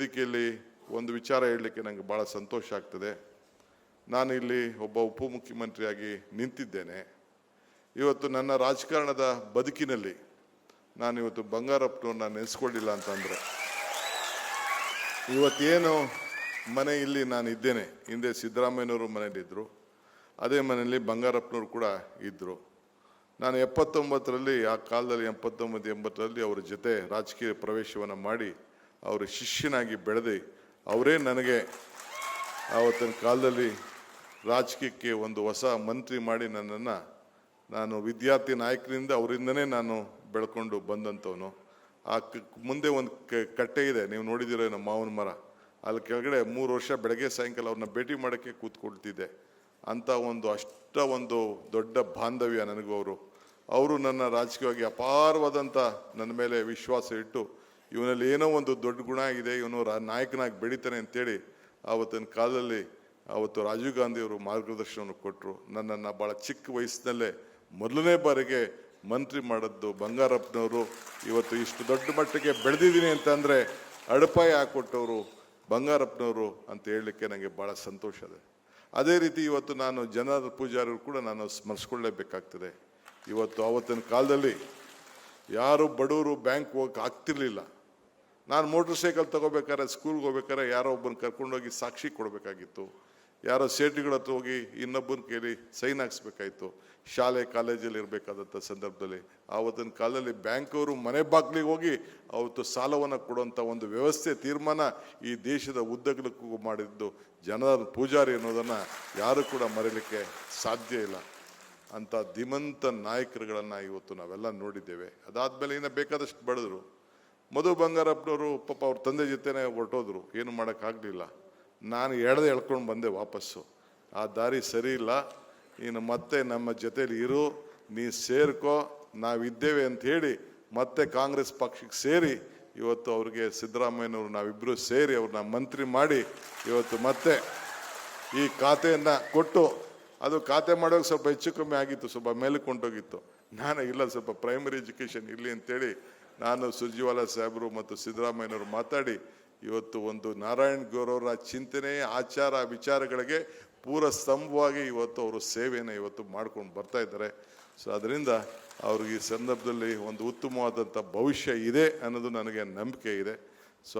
ವೇದಿಕೆಯಲ್ಲಿ ಒಂದು ವಿಚಾರ ಹೇಳಲಿಕ್ಕೆ ನನಗೆ ಭಾಳ ಸಂತೋಷ ಆಗ್ತದೆ. ನಾನು ಇಲ್ಲಿ ಒಬ್ಬ ಉಪಮುಖ್ಯಮಂತ್ರಿಯಾಗಿ ನಿಂತಿದ್ದೇನೆ. ಇವತ್ತು ನನ್ನ ರಾಜಕಾರಣದ ಬದುಕಿನಲ್ಲಿ ನಾನು ಇವತ್ತು ಬಂಗಾರಪ್ಪನವ್ರನ್ನ ನೆನೆಸ್ಕೊಳ್ಳಿಲ್ಲ ಅಂತಂದರೆ. ಇವತ್ತೇನು ಮನೆ ಇಲ್ಲಿ ನಾನು ಇದ್ದೇನೆ. ಹಿಂದೆ ಸಿದ್ದರಾಮಯ್ಯನವರು ಮನೇಲಿದ್ದರು ಅದೇ ಮನೆಯಲ್ಲಿ ಬಂಗಾರಪ್ಪನವರು ಕೂಡ ಇದ್ದರು ನಾನು ಎಪ್ಪತ್ತೊಂಬತ್ತರಲ್ಲಿ, ಆ ಕಾಲದಲ್ಲಿ ಎಪ್ಪತ್ತೊಂಬತ್ತು, ಎಂಬತ್ತರಲ್ಲಿ ಅವರ ಜೊತೆ ರಾಜಕೀಯ ಪ್ರವೇಶವನ್ನು ಮಾಡಿ ಅವರ ಶಿಷ್ಯನಾಗಿ ಬೆಳೆದು, ಅವರೇ ನನಗೆ ಆವತ್ತಿನ ಕಾಲದಲ್ಲಿ ರಾಜಕೀಯಕ್ಕೆ ಒಂದು ಹೊಸ ಮಂತ್ರಿ ಮಾಡಿ ನನ್ನನ್ನು ನಾನು ವಿದ್ಯಾರ್ಥಿ ನಾಯಕರಿಂದ ಅವರಿಂದನೇ ನಾನು ಬೆಳ್ಕೊಂಡು ಬಂದಂಥವನು. ಆ ಮುಂದೆ ಒಂದು ಕಟ್ಟೆ ಇದೆ, ನೀವು ನೋಡಿದ್ದೀರೋ ನಮ್ಮ ಮಾವನ ಮರ. ಅಲ್ಲಿ ಕೆಳಗಡೆ ಮೂರು ವರ್ಷ ಬೆಳಗ್ಗೆ ಸಾಯಂಕಾಲ ಅವ್ರನ್ನ ಭೇಟಿ ಮಾಡೋಕ್ಕೆ ಕೂತ್ಕೊಳ್ತಿದ್ದೆ. ಅಂತ ಒಂದು ಅಷ್ಟ ಒಂದು ದೊಡ್ಡ ಬಾಂಧವ್ಯ ನನಗೂ ಅವರು. ಅವರು ನನ್ನ ರಾಜಕೀಯವಾಗಿ ಅಪಾರವಾದಂಥ ನನ್ನ ಮೇಲೆ ವಿಶ್ವಾಸ ಇಟ್ಟು ಇವನಲ್ಲಿ ಏನೋ ಒಂದು ದೊಡ್ಡ ಗುಣ ಆಗಿದೆ, ಇವನು ರಾ, ನಾಯಕನಾಗಿ ಬೆಳಿತಾನೆ ಅಂತೇಳಿ ಆವತ್ತಿನ ಕಾಲದಲ್ಲಿ ಆವತ್ತು ರಾಜೀವ್ ಗಾಂಧಿ ಅವರು ಮಾರ್ಗದರ್ಶನವನ್ನು ಕೊಟ್ಟರು ನನ್ನನ್ನು ಭಾಳ ಚಿಕ್ಕ ವಯಸ್ಸಿನಲ್ಲೇ ಮೊದಲನೇ ಬಾರಿಗೆ ಮಂತ್ರಿ ಮಾಡಿದ್ದು ಬಂಗಾರಪ್ಪನವರು. ಇವತ್ತು ಇಷ್ಟು ದೊಡ್ಡ ಮಟ್ಟಿಗೆ ಬೆಳೆದಿದ್ದೀನಿ ಅಂತಂದರೆ ಅಡಪಾಯ ಹಾಕೊಟ್ಟವರು ಬಂಗಾರಪ್ಪನವರು ಅಂತ ಹೇಳಲಿಕ್ಕೆ ನನಗೆ ಭಾಳ ಸಂತೋಷ ಇದೆ. ಅದೇ ರೀತಿ ಇವತ್ತು ನಾನು ಜನರ ಪೂಜಾರರು ಕೂಡ ನಾನು ಸ್ಮರಿಸ್ಕೊಳ್ಳೇಬೇಕಾಗ್ತದೆ. ಇವತ್ತು ಆವತ್ತಿನ ಕಾಲದಲ್ಲಿ ಯಾರು ಬಡವರು ಬ್ಯಾಂಕ್ ಹೋಗಕ್ಕೆ ಆಗ್ತಿರ್ಲಿಲ್ಲ. ನಾನು ಮೋಟ್ರ್ ಸೈಕಲ್ ತೊಗೋಬೇಕಾದ್ರೆ ಸ್ಕೂಲ್ಗೆ ಹೋಗ್ಬೇಕಾದ್ರೆ ಯಾರೋ ಒಬ್ಬನ ಕರ್ಕೊಂಡೋಗಿ ಸಾಕ್ಷಿ ಕೊಡಬೇಕಾಗಿತ್ತು. ಯಾರೋ ಸೇಟ್ಗಳ ಹತ್ರ ಹೋಗಿ ಇನ್ನೊಬ್ಬನ ಕೇಳಿ ಸೈನ್ ಹಾಕ್ಸ್ಬೇಕಾಯ್ತು. ಶಾಲೆ ಕಾಲೇಜಲ್ಲಿ ಇರಬೇಕಾದಂಥ ಸಂದರ್ಭದಲ್ಲಿ. ಆವತ್ತಿನ ಕಾಲದಲ್ಲಿ ಬ್ಯಾಂಕವರು ಮನೆ ಬಾಗಿಲಿಗೆ ಹೋಗಿ ಅವತ್ತು ಸಾಲವನ್ನು ಕೊಡುವಂಥ ಒಂದು ವ್ಯವಸ್ಥೆ, ತೀರ್ಮಾನ ಈ ದೇಶದ ಉದ್ದಗಲಕ್ಕೂ ಮಾಡಿದ್ದು. ಜನರ ಪೂಜಾರಿ ಅನ್ನೋದನ್ನು ಯಾರು ಕೂಡ ಮರೀಲಿಕ್ಕೆ ಸಾಧ್ಯ ಇಲ್ಲ. ಅಂತ ಧೀಮಂತ ನಾಯಕರುಗಳನ್ನು ಇವತ್ತು ನಾವೆಲ್ಲ ನೋಡಿದ್ದೇವೆ. ಅದಾದಮೇಲೆ ಇನ್ನು ಬೇಕಾದಷ್ಟು ಬೆಳೆದ್ರು ಮಧು ಬಂಗಾರಪ್ಪನವರು ಪಾಪ ಅವ್ರ ತಂದೆ ಜೊತೆನೆ ಹೊರಟೋದ್ರು. ಏನು ಮಾಡೋಕ್ಕಾಗಲಿಲ್ಲ ನಾನು ಎಳೆದು ಎಳ್ಕೊಂಡು ಬಂದೆ ವಾಪಸ್ಸು. ಆ ದಾರಿ ಸರಿ ಇಲ್ಲ. ನೀನು ಮತ್ತೆ ನಮ್ಮ ಜೊತೇಲಿ ಇರು. ನೀ ಸೇರ್ಕೋ. ನಾವಿದ್ದೇವೆ ಅಂತ ಹೇಳಿ ಮತ್ತೆ ಕಾಂಗ್ರೆಸ್ ಪಕ್ಷಕ್ಕೆ ಸೇರಿ ಇವತ್ತು ಅವ್ರಿಗೆ ಸಿದ್ದರಾಮಯ್ಯನವರು ನಾವಿಬ್ಬರು ಸೇರಿ ಅವ್ರನ್ನ ಮಂತ್ರಿ ಮಾಡಿ ಇವತ್ತು ಮತ್ತೆ ಈ ಖಾತೆಯನ್ನು ಕೊಟ್ಟು ಅದು ಖಾತೆ ಮಾಡೋಕೆ ಸ್ವಲ್ಪ ಹೆಚ್ಚು ಕಮ್ಮಿ ಆಗಿತ್ತು. ಸ್ವಲ್ಪ ಮೇಲೆ ಕೊಂಡೋಗಿತ್ತು. ನಾನು ಇಲ್ಲ, ಸ್ವಲ್ಪ ಪ್ರೈಮರಿ ಎಜುಕೇಷನ್ ಇರಲಿ ಅಂತೇಳಿ ನಾನು ಸುರ್ಜಿವಾಲ ಸಾಹೇಬರು ಮತ್ತು ಸಿದ್ದರಾಮಯ್ಯನವರು ಮಾತಾಡಿ, ಇವತ್ತು ಒಂದು ನಾರಾಯಣ್ ಗೌರವರ ಚಿಂತನೆ, ಆಚಾರ, ವಿಚಾರಗಳಿಗೆ ಪೂರ ಸ್ತಂಭವಾಗಿ ಇವತ್ತು ಅವರು ಸೇವೆಯನ್ನು ಇವತ್ತು ಮಾಡ್ಕೊಂಡು ಬರ್ತಾ ಇದ್ದಾರೆ. ಸೊ ಅದರಿಂದ ಅವ್ರಿಗೆ ಈ ಸಂದರ್ಭದಲ್ಲಿ ಒಂದು ಉತ್ತಮವಾದಂಥ ಭವಿಷ್ಯ ಇದೆ ಅನ್ನೋದು ನನಗೆ ನಂಬಿಕೆ ಇದೆ. ಸೊ